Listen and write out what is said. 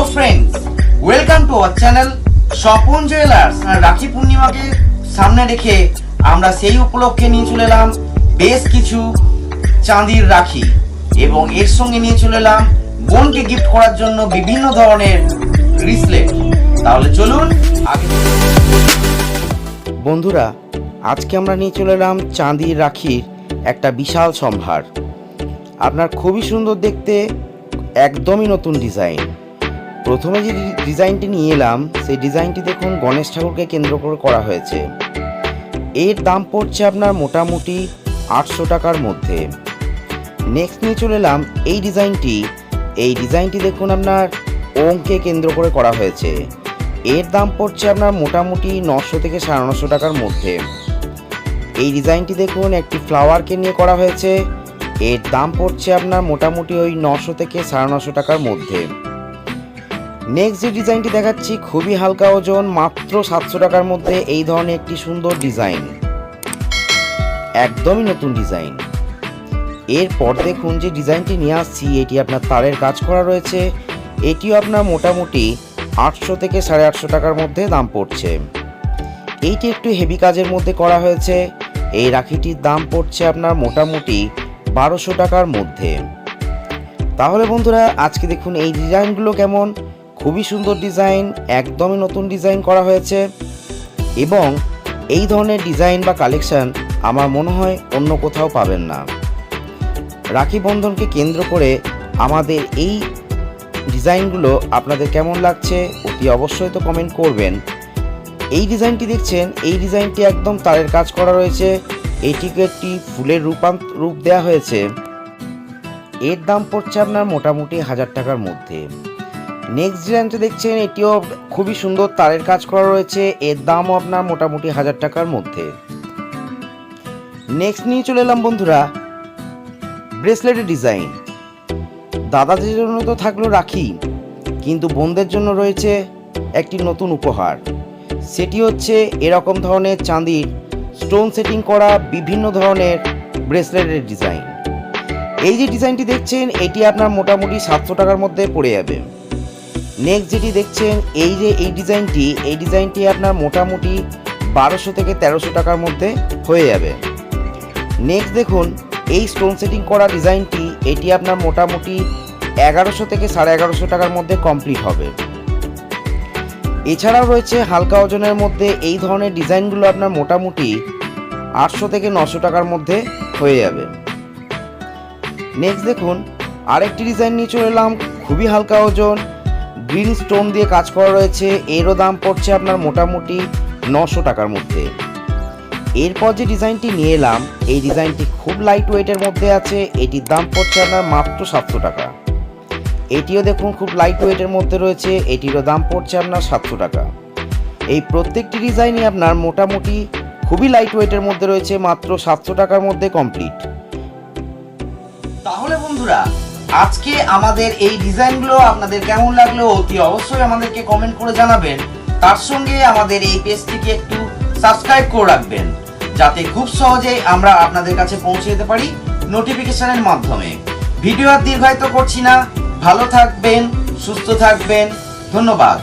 Hello friends welcome to our channel Swapan jewellers Rakhi পূর্ণিমাকে সামনে রেখে আমরা সেই উপলক্ষে নিয়ে চলে এলাম বেশ কিছু চাঁদির রাখি। এবং এর সঙ্গে নিয়ে চলে এলাম বোনকে গিফট করার জন্য বিভিন্ন ধরনের রিসলেট তাহলে চলুন বন্ধুরা, আজকে আমরা নিয়ে চলে এলাম চাঁদির রাখির একটা বিশাল সম্ভার। আপনার খুবই সুন্দর দেখতে, একদমই নতুন ডিজাইন প্রথমে যে ডিজাইনটি নিয়ে এলাম, সেই ডিজাইনটি দেখুন গণেশ ঠাকুরকে কেন্দ্র করে করা হয়েছে। এর দাম পড়ছে আপনার মোটামুটি আটশো টাকার মধ্যে। নেক্সট নিয়ে চলে এলাম এই ডিজাইনটি। এই ডিজাইনটি দেখুন আপনার ওমকে কেন্দ্র করে করা হয়েছে। এর দাম পড়ছে আপনার মোটামুটি নশো থেকে সাড়ে নশো টাকার মধ্যে। এই ডিজাইনটি দেখুন একটি ফ্লাওয়ারকে নিয়ে করা হয়েছে। এর দাম পড়ছে আপনার মোটামুটি ওই নশো থেকে সাড়ে নশো টাকার মধ্যে। নেক্সট যে ডিজাইনটি দেখাচ্ছি, খুবই হালকা ওজন, মাত্র সাতশো টাকার মধ্যে এই ধরনের একটি সুন্দর ডিজাইন একদমই নতুন ডিজাইন এরপর দেখুন যে ডিজাইনটি নিয়ে আসছি, এটি আপনার তারের কাজ করা রয়েছে। এটিও আপনার মোটামুটি আটশো থেকে সাড়ে আটশো টাকার মধ্যে দাম পড়ছে। এইটি একটু হেভি কাজের মধ্যে করা হয়েছে। এই রাখিটির দাম পড়ছে আপনার মোটামুটি বারোশো টাকার মধ্যে। তাহলে বন্ধুরা, আজকে দেখুন এই ডিজাইনগুলো কেমন। খুবই সুন্দর ডিজাইন, একদমই নতুন ডিজাইন করা হয়েছে এবং এই ধরনের ডিজাইন বা কালেকশন আমার মনে হয় অন্য কোথাও পাবেন না। রাখি বন্ধনকে কেন্দ্র করে আমাদের এই ডিজাইনগুলো আপনাদের কেমন লাগছে অতি অবশ্যই তো কমেন্ট করবেন। এই ডিজাইনটি দেখছেন, এই ডিজাইনটি একদম তারের কাজ করা রয়েছে, এটিকে একটি ফুলের রূপান্ত রূপ দেওয়া হয়েছে। এর দাম পড়ছে আপনার মোটামুটি হাজার টাকার মধ্যে। নেক্সট ডিজাইনটা দেখছেন, এটিও খুবই সুন্দর তারের কাজ করা রয়েছে, এর দামও আপনার মোটামুটি হাজার টাকার মধ্যে। নেক্সট নিয়ে চলে এলাম বন্ধুরা ব্রেসলেটের ডিজাইন দাদাদের জন্য তো থাকল রাখি, কিন্তু বোনদের জন্য রয়েছে একটি নতুন উপহার। সেটি হচ্ছে এরকম ধরনের চাঁদির স্টোন সেটিং করা বিভিন্ন ধরনের ব্রেসলেটের ডিজাইন এই যে ডিজাইনটি দেখছেন, এটি আপনার মোটামুটি সাতশো টাকার মধ্যে পড়ে যাবে। নেক্সট যেটি দেখছেন, এই যে এই ডিজাইনটি এই ডিজাইনটি আপনার মোটামুটি বারোশো থেকে তেরোশো টাকার মধ্যে হয়ে যাবে। নেক্সট দেখুন, এই স্টোন সেটিং করা ডিজাইনটি, এটি আপনার মোটামুটি এগারোশো থেকে সাড়ে এগারোশো টাকার মধ্যে কমপ্লিট হবে। এছাড়াও রয়েছে হালকা ওজনের মধ্যে এই ধরনের ডিজাইনগুলো আপনার মোটামুটি আটশো থেকে নশো টাকার মধ্যে হয়ে যাবে। নেক্সট দেখুন, আরেকটি ডিজাইন নিয়ে চলে এলাম, খুবই হালকা ওজন গ্রিন স্টোন দিয়ে কাজ করা রয়েছে। এরও দাম পড়ছে আপনার মোটামুটি নশো টাকার মধ্যে। এরপর যে ডিজাইনটি নিয়ে এলাম, এই ডিজাইনটি খুব লাইট ওয়েটের মধ্যে আছে। এটির দাম পড়ছে আপনার মাত্র সাতশো টাকা। এটিও দেখুন খুব লাইট ওয়েটের মধ্যে রয়েছে। এটিরও দাম পড়ছে আপনার সাতশো টাকা। এই প্রত্যেকটি ডিজাইনই আপনার মোটামুটি খুবই লাইট ওয়েটের মধ্যে রয়েছে, মাত্র সাতশো টাকার মধ্যে কমপ্লিট তাহলে বন্ধুরা আজকে আমাদের এই ডিজাইনগুলো আপনাদের কেমন লাগল অতি অবশ্যই আমাদেরকে কমেন্ট করে জানাবেন। তার সঙ্গে আমাদের এই পেজটিকে একটু সাবস্ক্রাইব করে রাখবেন, যাতে খুব সহজেই আমরা আপনাদের কাছে পৌঁছে যেতে পারি নোটিফিকেশনের মাধ্যমে। ভিডিও আর দীর্ঘায়িত করছি না। ভালো থাকবেন, সুস্থ থাকবেন। ধন্যবাদ।